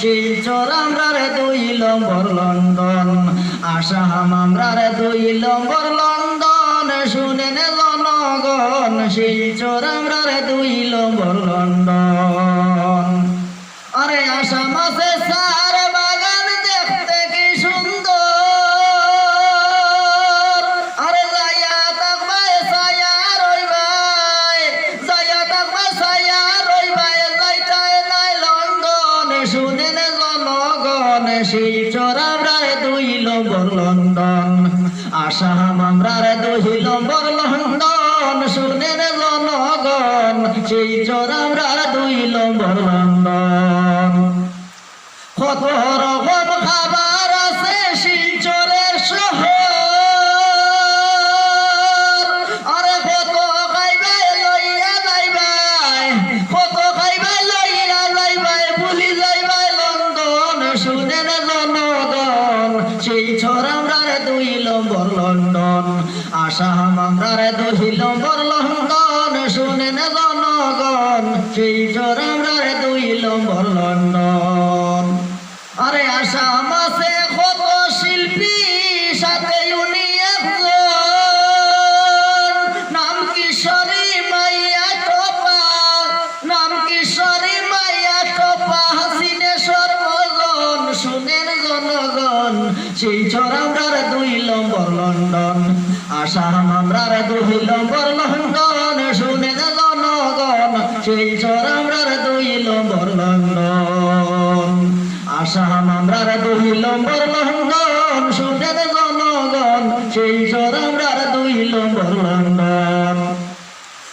শিলচর আমরা রে দুই নম্বর লন্ডন। আসাম আমরা রে দুই নম্বর লন্ডন। শুনে নে জনগণ আমরা রে দুই নম্বর লন্ডন। আরে আসাম আছে শুনেন জনগণ, সেই আমরারে দুই নম্বর লন্ডন। আসাম আমরারে দুই নম্বর লন্ডন শুনেন জনগণ, সেই আমরারে দুই নম্বর লন্ডন। কত রকম খাবার শিলচর আমরারে দুই নম্বর লন্ডন। আসাম আমরারে দুই নম্বর লন্ডন। শুনেন জনগণ, সেই আমরারে দুই নম্বর লন্ডন। জনগণ সেই চরামরার দুই লম্বর লন্ডন। আশা আমরার দুই লম্বর লন্ডন, শুনে জনগণ, সেই চরামরার দুই লম্বর লন্ডন। আশা আমরার দুই লম্বর লন্ডন, শুনে জনগণ, সেই চরামরার দুই লম্বর লন্ডন।